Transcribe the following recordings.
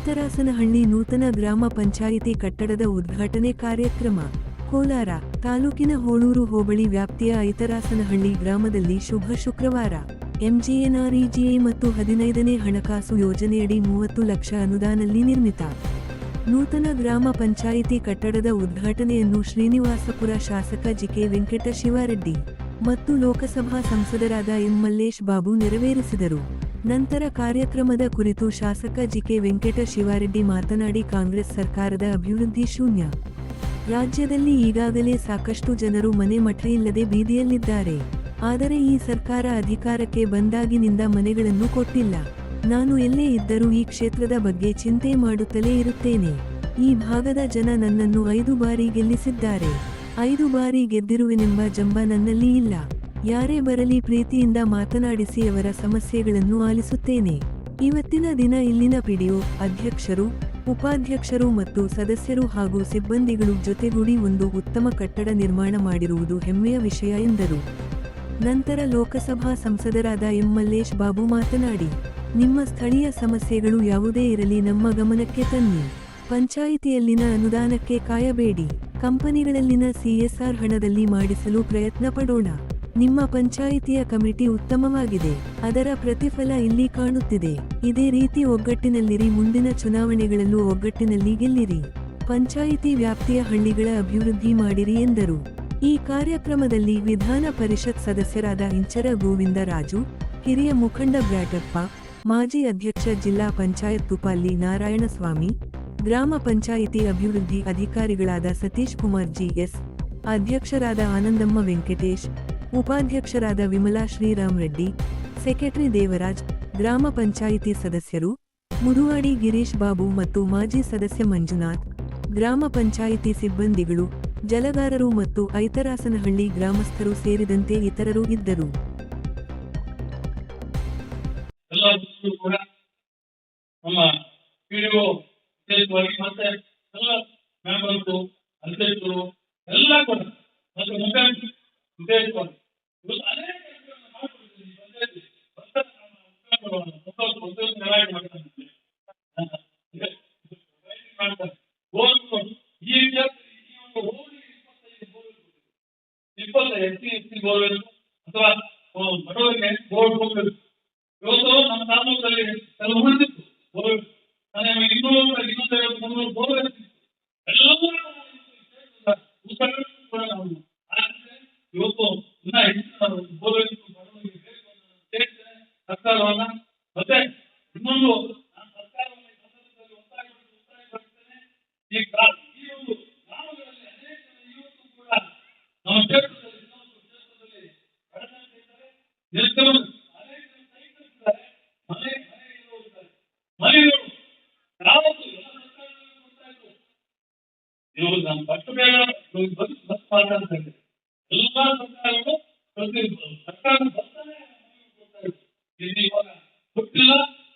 ಐತರಾಸನಹಳ್ಳಿ ನೂತನ ಗ್ರಾಮ ಪಂಚಾಯಿತಿ ಕಟ್ಟಡದ ಉದ್ಘಾಟನೆ ಕಾರ್ಯಕ್ರಮ. ಕೋಲಾರ ತಾಲೂಕಿನ ಹೋಳೂರು ಹೋಬಳಿ ವ್ಯಾಪ್ತಿಯ ಐತರಾಸನಹಳ್ಳಿ ಗ್ರಾಮದಲ್ಲಿ ಶುಭ ಶುಕ್ರವಾರ. ಎಂಜಿಎನ್ಆರ್ಇಜಿಎ ಮತ್ತು ಹದಿನೈದನೇ ಹಣಕಾಸು ಯೋಜನೆಯಡಿ ಮೂವತ್ತು ಲಕ್ಷ ಅನುದಾನಲ್ಲಿ ನಿರ್ಮಿತ. ನೂತನ ಗ್ರಾಮ ಪಂಚಾಯಿತಿ ಕಟ್ಟಡದ ಉದ್ಘಾಟನೆಯನ್ನು ಶ್ರೀನಿವಾಸಪುರ ಶಾಸಕ ಜಿಕೆ ವೆಂಕಟ ಶಿವಾರೆಡ್ಡಿ ಮತ್ತು ಲೋಕಸಭಾ ಸಂಸದರಾದ ಎಂ ಮಲ್ಲೇಶ್ ಬಾಬು ನೆರವೇರಿಸಿದರು. ನಂತರ ಕಾರ್ಯಕ್ರಮದ ಕುರಿತು ಶಾಸಕ ಜಿಕೆ ವೆಂಕಟ ಶಿವಾರೆಡ್ಡಿ ಮಾತನಾಡಿ ಕಾಂಗ್ರೆಸ್ ಸರ್ಕಾರದ ಅಭಿವೃದ್ಧಿ ಶೂನ್ಯ. ರಾಜ್ಯದಲ್ಲಿ ಈಗಾಗಲೇ ಸಾಕಷ್ಟು ಜನರು ಮನೆ ಮಠ ಬೀದಿಯಲ್ಲಿದ್ದಾರೆ. ಆದರೆ ಈ ಸರ್ಕಾರ ಅಧಿಕಾರಕ್ಕೆ ಬಂದಾಗಿನಿಂದ ಮನೆಗಳನ್ನು ಕೊಟ್ಟಿಲ್ಲ. ನಾನು ಎಲ್ಲೇ ಇದ್ದರೂ ಈ ಕ್ಷೇತ್ರದ ಬಗ್ಗೆ ಚಿಂತೆ ಮಾಡುತ್ತಲೇ ಇರುತ್ತೇನೆ. ಈ ಭಾಗದ ಜನ ನನ್ನನ್ನು ಐದು ಬಾರಿ ಗೆಲ್ಲಿಸಿದ್ದಾರೆ. ಐದು ಬಾರಿ ಗೆದ್ದಿರುವೆನೆಂಬ ಜಂಬ ನನ್ನಲ್ಲಿ ಇಲ್ಲ. ಯಾರೇ ಬರಲಿ ಪ್ರೀತಿಯಿಂದ ಮಾತನಾಡಿಸಿ ಅವರ ಸಮಸ್ಯೆಗಳನ್ನು ಆಲಿಸುತ್ತೇನೆ. ಇವತ್ತಿನ ದಿನ ಇಲ್ಲಿನ ಪಿಡಿಒ ಅಧ್ಯಕ್ಷರು, ಉಪಾಧ್ಯಕ್ಷರು ಮತ್ತು ಸದಸ್ಯರು ಹಾಗೂ ಸಿಬ್ಬಂದಿಗಳು ಜೊತೆಗೂಡಿ ಒಂದು ಉತ್ತಮ ಕಟ್ಟಡ ನಿರ್ಮಾಣ ಮಾಡಿರುವುದು ಹೆಮ್ಮೆಯ ವಿಷಯ ಎಂದರು. ನಂತರ ಲೋಕಸಭಾ ಸಂಸದರಾದ ಎಂ. ಮಲ್ಲೇಶ್ ಬಾಬು ಮಾತನಾಡಿ, ನಿಮ್ಮ ಸ್ಥಳೀಯ ಸಮಸ್ಯೆಗಳು ಯಾವುದೇ ಇರಲಿ ನಮ್ಮ ಗಮನಕ್ಕೆ ತನ್ನಿ. ಪಂಚಾಯಿತಿಯಲ್ಲಿನ ಅನುದಾನಕ್ಕೆ ಕಾಯಬೇಡಿ. ಕಂಪನಿಗಳಲ್ಲಿನ ಸಿಎಸ್ಆರ್ ಹಣದಲ್ಲಿ ಮಾಡಿಸಲು ಪ್ರಯತ್ನ ಪಡೋಣ. ನಿಮ್ಮ ಪಂಚಾಯಿತಿಯ ಕಮಿಟಿ ಉತ್ತಮವಾಗಿದೆ. ಅದರ ಪ್ರತಿಫಲ ಇಲ್ಲಿ ಕಾಣುತ್ತಿದೆ. ಇದೇ ರೀತಿ ಒಗ್ಗಟ್ಟಿನಲ್ಲಿರಿ, ಮುಂದಿನ ಚುನಾವಣೆಗಳಲ್ಲೂ ಒಗ್ಗಟ್ಟಿನಲ್ಲಿ ಗೆಲ್ಲಿರಿ. ಪಂಚಾಯಿತಿ ವ್ಯಾಪ್ತಿಯ ಹಳ್ಳಿಗಳ ಅಭಿವೃದ್ಧಿ ಮಾಡಿರಿ ಎಂದರು. ಈ ಕಾರ್ಯಕ್ರಮದಲ್ಲಿ ವಿಧಾನ ಪರಿಷತ್ ಸದಸ್ಯರಾದ ಇಂಚರ ಗೋವಿಂದರಾಜು ಹಿರಿಯ ಮುಖಂಡ ಬ್ರಾಟಪ್ಪ, ಮಾಜಿ ಅಧ್ಯಕ್ಷ ಜಿಲ್ಲಾ ಪಂಚಾಯತ್ ತುಪಾಲಿ ನಾರಾಯಣಸ್ವಾಮಿ, ಗ್ರಾಮ ಪಂಚಾಯಿತಿ ಅಭಿವೃದ್ಧಿ ಅಧಿಕಾರಿಗಳಾದ ಸತೀಶ್ ಕುಮಾರ್ ಜಿಎಸ್ ಅಧ್ಯಕ್ಷರಾದ ಆನಂದಮ್ಮ ವೆಂಕಟೇಶ್ ಉಪಾಧ್ಯಕ್ಷರಾದ ವಿಮಲಾ ಶ್ರೀರಾಮ್ ರೆಡ್ಡಿ, ಸೆಕ್ರೆಟರಿ ದೇವರಾಜ್, ಗ್ರಾಮ ಪಂಚಾಯಿತಿ ಸದಸ್ಯರು, ಮುದುವಾಡಿ ಗಿರೀಶ್ ಬಾಬು ಮತ್ತು ಮಾಜಿ ಸದಸ್ಯ ಮಂಜುನಾಥ್, ಗ್ರಾಮ ಪಂಚಾಯಿತಿ ಸಿಬ್ಬಂದಿಗಳು, ಜಲಗಾರರು ಮತ್ತು ಐತರಾಸನಹಳ್ಳಿ ಗ್ರಾಮಸ್ಥರು ಸೇರಿದಂತೆ ಇತರರು ಇದ್ದರು. ಎಲ್ಲ ಇವತ್ತು ಇನ್ನ ಹೆಚ್ಚಿನ ಬೋರ್ವೆಲ್ ಬಡವರಿಗೆ ಬೇಕು ಅಂತ ಹೇಳ್ತೇನೆ ಸರ್ಕಾರವನ್ನ ಇವಾಗ ನಾನು ಫಸ್ಟ್ ಬೇಡ ಇವಾಗ ಬಸ್ ಬಸ್ ಪಾಠ ಅಂತ ಹೇಳಿದೆ ಎಲ್ಲಾ ಸರ್ಕಾರಗಳು ಪ್ರತಿ ಸರ್ಕಾರ ಬಸ್ಸನ್ನೇ ನಮಗೆ ಕೊಡ್ತಾ ಇದ್ವು. ಇದು ಇವಾಗ ಕೊಟ್ಟಿಲ್ಲ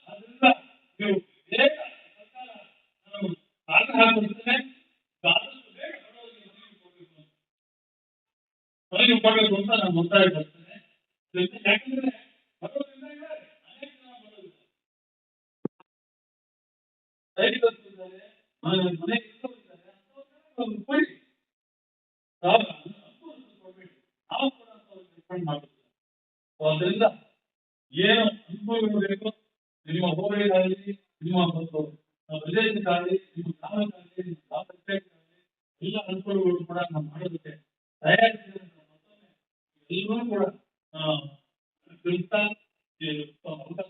ಅದರಿಂದ ನೀವು ಬೇಗ ಸರ್ಕಾರ ನಾನು ಆಗ್ರಹ ಪಡಿಸ್ತೇನೆ ಆದಷ್ಟು ಬೇಗ ಬಡವರಿಗೆ ಮನೆಯನ್ನು ಕೊಡಬೇಕು ಅಂತ. ಮನೆಗೆ ಕೊಡಬೇಕು ಅಂತ ನಾನು ಒತ್ತಾಯ ಪಡ್ತೇನೆ ಜೊತೆ ಯಾಕಂದ್ರೆ ಬಡವರಿಂದ ಇದ್ದಾರೆ ಅನೇಕ ಜನ ಬಡವರಿದ್ದಾರೆ ರೈತರಿದ್ದಾರೆ ಮನೆ ಮನೆ ಇದ್ದವರಿದ್ದಾರೆ ಅಂಥವ್ರಿಗೆ ಒಂದು ಕೊಡಿ ಸಾಲ ಅನುಕೂಲ ಕೊಡಬೇಡಿ ನಾವು ಕೂಡ ಅಂಥವ್ರಿಗೆ ಡಿಪೆಂಡ್ ಮಾಡುತ್ತೆ ಅದರಿಂದ ಏನು ಅನುಕೂಲಗಳು ಬೇಕು ನಿಮ್ಮ ಹೋಬಳಿಗಾಗಲಿ ನಿಮ್ಮ ಒಂದು ಪ್ರದೇಶಕ್ಕಾಗಲಿ ನಿಮ್ಮ ಗ್ರಾಮಕ್ಕಾಗಲಿ ನಿಮ್ಮ ಗ್ರಾಮ ಪಂಚಾಯತ್ಗಾಗಲಿ ಎಲ್ಲ ಅನುಕೂಲಗಳು ಕೂಡ ನಾವು ಮಾಡೋದಕ್ಕೆ ತಯಾರಿಸಿದಂತ ಮತ್ತೊಮ್ಮೆ ಎಲ್ಲರೂ ಕೂಡ ಆ, ತಿಳಿಸ್ತಾ ಈ ಅವಕಾಶ